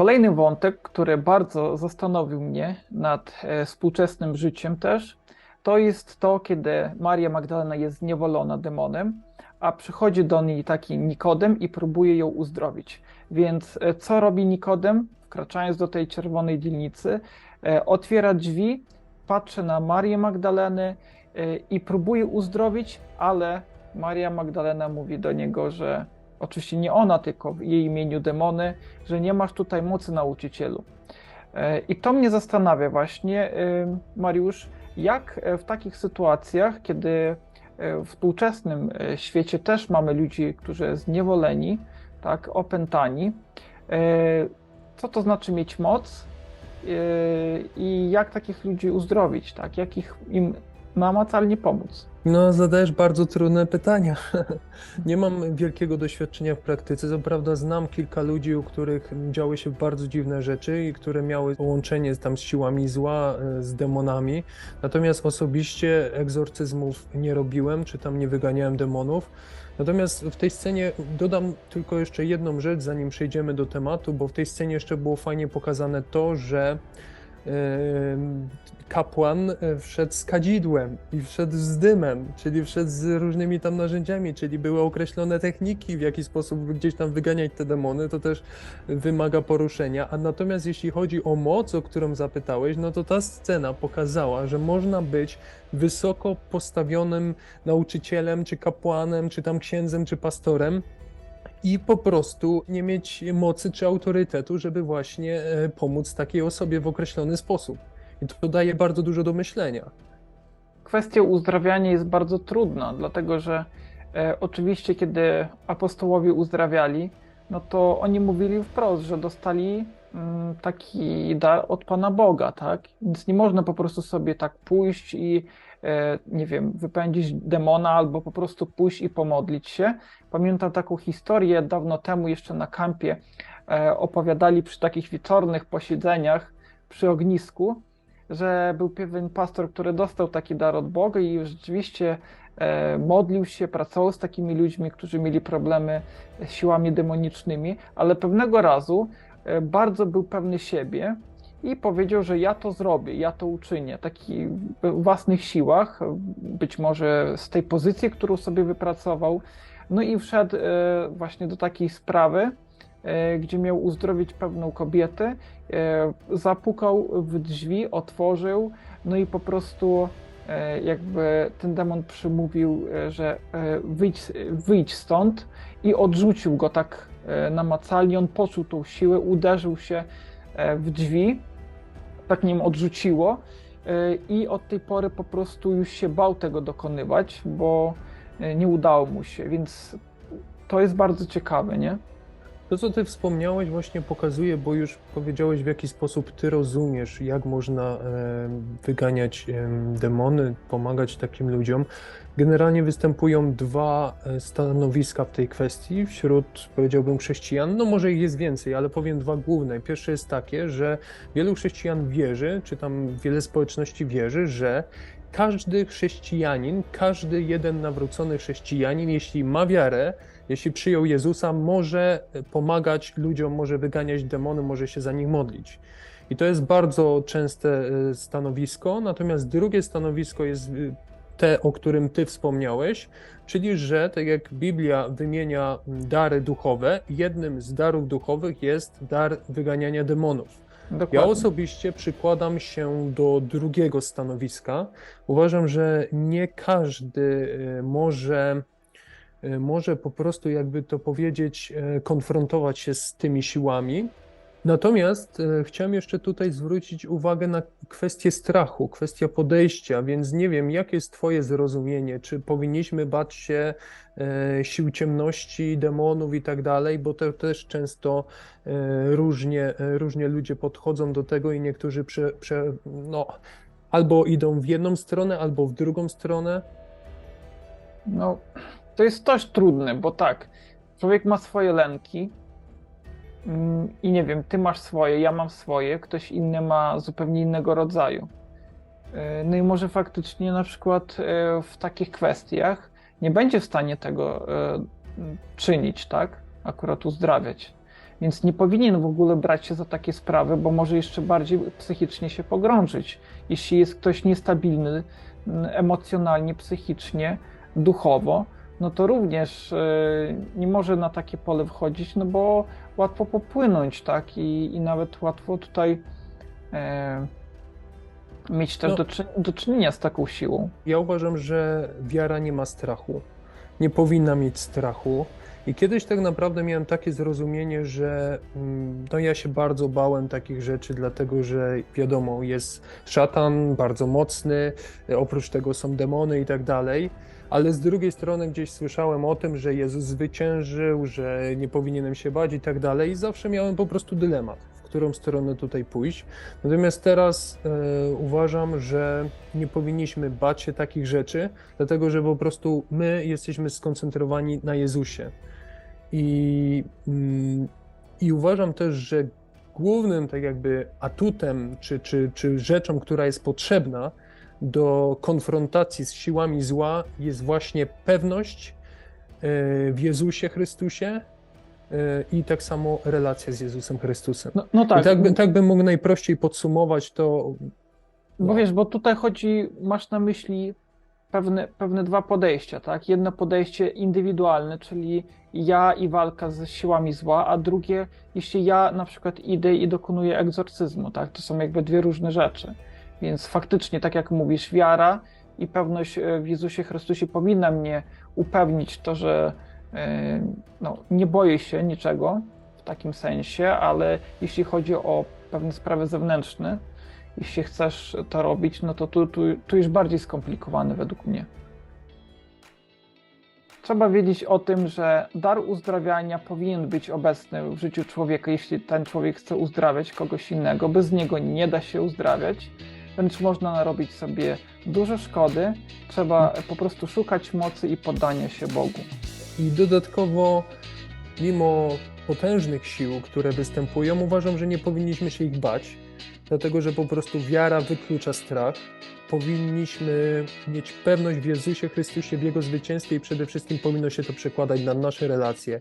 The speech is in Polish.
Kolejny wątek, który bardzo zastanowił mnie nad e, współczesnym życiem też, to jest to, kiedy Maria Magdalena jest zniewolona demonem, a przychodzi do niej taki Nikodem i próbuje ją uzdrowić. Więc e, co robi Nikodem, wkraczając do tej czerwonej dzielnicy? E, otwiera drzwi, patrzy na Marię Magdalenę i próbuje uzdrowić, ale Maria Magdalena mówi do niego, że oczywiście nie ona, tylko w jej imieniu demony, że nie masz tutaj mocy nauczycielu. E, I to mnie zastanawia właśnie, e, Mariusz, jak w takich sytuacjach, kiedy e, w współczesnym świecie też mamy ludzi, którzy zniewoleni, tak, opętani, co to znaczy mieć moc i jak takich ludzi uzdrowić, tak, jak ich, im namacalnie pomóc. No, zadajesz bardzo trudne pytania. Nie mam wielkiego doświadczenia w praktyce. Co prawda znam kilka ludzi, u których działy się bardzo dziwne rzeczy i które miały połączenie tam z siłami zła, e, z demonami. Natomiast osobiście egzorcyzmów nie robiłem, czy tam nie wyganiałem demonów. Natomiast w tej scenie dodam tylko jeszcze jedną rzecz, zanim przejdziemy do tematu, bo w tej scenie jeszcze było fajnie pokazane to, że kapłan e, wszedł z kadzidłem i wszedł z dymem, czyli wszedł z różnymi tam narzędziami, czyli były określone techniki, w jaki sposób gdzieś tam wyganiać te demony, to też wymaga poruszenia. A natomiast jeśli chodzi o moc, o którą zapytałeś, no to ta scena pokazała, że można być wysoko postawionym nauczycielem, czy kapłanem, czy tam księdzem, czy pastorem, i po prostu nie mieć mocy czy autorytetu, żeby właśnie e, pomóc takiej osobie w określony sposób. I to daje bardzo dużo do myślenia. Kwestia uzdrawiania jest bardzo trudna, dlatego że e, oczywiście, kiedy apostołowie uzdrawiali, no to oni mówili wprost, że dostali mm, taki dar od Pana Boga, tak? Więc nie można po prostu sobie tak pójść i nie wiem, wypędzić demona albo po prostu pójść i pomodlić się. Pamiętam taką historię dawno temu jeszcze na kampie e, opowiadali przy takich wieczornych posiedzeniach przy ognisku, że był pewien pastor, który dostał taki dar od Boga i rzeczywiście e, modlił się, pracował z takimi ludźmi, którzy mieli problemy z siłami demonicznymi, ale pewnego razu bardzo był pewny siebie i powiedział, że ja to zrobię, ja to uczynię, taki w własnych siłach, być może z tej pozycji, którą sobie wypracował. No i wszedł e, właśnie do takiej sprawy, e, gdzie miał uzdrowić pewną kobietę, e, zapukał w drzwi, otworzył, no i po prostu jakby ten demon przymówił, że wyjdź, wyjdź stąd i odrzucił go tak namacalnie, on poczuł tą siłę, uderzył się w drzwi, tak nim odrzuciło e, i od tej pory po prostu już się bał tego dokonywać, bo e, nie udało mu się, więc to jest bardzo ciekawe, nie? To, co ty wspomniałeś, właśnie pokazuje, bo już powiedziałeś, w jaki sposób ty rozumiesz, jak można wyganiać demony, pomagać takim ludziom. Generalnie występują dwa e, stanowiska w tej kwestii wśród, powiedziałbym, chrześcijan. No może ich jest więcej, ale powiem dwa główne. Pierwsze jest takie, że wielu chrześcijan wierzy, czy tam wiele społeczności wierzy, że każdy chrześcijanin, każdy jeden nawrócony chrześcijanin, jeśli ma wiarę, jeśli przyjął Jezusa, może pomagać ludziom, może wyganiać demony, może się za nich modlić. I to jest bardzo częste e, stanowisko. Natomiast drugie stanowisko jest e, te, o którym ty wspomniałeś, czyli że tak jak Biblia wymienia dary duchowe, jednym z darów duchowych jest dar wyganiania demonów. Dokładnie. Ja osobiście przykładam się do drugiego stanowiska. Uważam, że nie każdy e, może E, może po prostu, jakby to powiedzieć, e, konfrontować się z tymi siłami. Natomiast e, chciałem jeszcze tutaj zwrócić uwagę na kwestię strachu, kwestię podejścia, więc nie wiem, jakie jest Twoje zrozumienie, czy powinniśmy bać się sił ciemności, demonów i tak dalej, bo to też często różnie, różnie ludzie podchodzą do tego i niektórzy prze, prze, no, albo idą w jedną stronę, albo w drugą stronę. No, to jest dość trudne, bo tak, człowiek ma swoje lęki i nie wiem, ty masz swoje, ja mam swoje, ktoś inny ma zupełnie innego rodzaju. E, no i może faktycznie na przykład e, w takich kwestiach nie będzie w stanie tego e, czynić, tak? Akurat uzdrawiać. Więc nie powinien w ogóle brać się za takie sprawy, bo może jeszcze bardziej psychicznie się pogrążyć. Jeśli jest ktoś niestabilny mm, emocjonalnie, psychicznie, duchowo, no to również e, nie może na takie pole wchodzić, no bo łatwo popłynąć, tak? I, i nawet łatwo tutaj e, mieć też No. do, czy, do czynienia z taką siłą. Ja uważam, że wiara nie ma strachu. Nie powinna mieć strachu. I kiedyś tak naprawdę miałem takie zrozumienie, że mm, no ja się bardzo bałem takich rzeczy, dlatego że wiadomo, jest szatan bardzo mocny, oprócz tego są demony i tak dalej. Ale z drugiej strony gdzieś słyszałem o tym, że Jezus zwyciężył, że nie powinienem się bać i tak dalej. I zawsze miałem po prostu dylemat, w którą stronę tutaj pójść. Natomiast teraz e, uważam, że nie powinniśmy bać się takich rzeczy, dlatego że po prostu my jesteśmy skoncentrowani na Jezusie. I, mm, i uważam też, że głównym tak jakby atutem, czy, czy, czy rzeczą, która jest potrzebna do konfrontacji z siłami zła, jest właśnie pewność e, w Jezusie Chrystusie e, i tak samo relacja z Jezusem Chrystusem. No, no I tak, tak, by, tak bym mógł najprościej podsumować to. Bo wiesz, bo tutaj chodzi, masz na myśli pewne, pewne dwa podejścia, tak? Jedno podejście indywidualne, czyli ja i walka ze siłami zła, a drugie, jeśli ja na przykład idę i dokonuję egzorcyzmu, tak? To są jakby dwie różne rzeczy. Więc faktycznie, tak jak mówisz, wiara i pewność e, w Jezusie Chrystusie powinna mnie upewnić to, że e, no, nie boję się niczego w takim sensie, ale jeśli chodzi o pewne sprawy zewnętrzne, jeśli chcesz to robić, no to tu, tu, tu już bardziej skomplikowane według mnie. Trzeba wiedzieć o tym, że dar uzdrawiania powinien być obecny w życiu człowieka, jeśli ten człowiek chce uzdrawiać kogoś innego. Bez niego nie da się uzdrawiać, wręcz można narobić sobie dużo szkody. Trzeba po prostu szukać mocy i poddania się Bogu. I dodatkowo, mimo potężnych sił, które występują, uważam, że nie powinniśmy się ich bać, dlatego że po prostu wiara wyklucza strach. Powinniśmy mieć pewność w Jezusie Chrystusie, w Jego zwycięstwie i przede wszystkim powinno się to przekładać na nasze relacje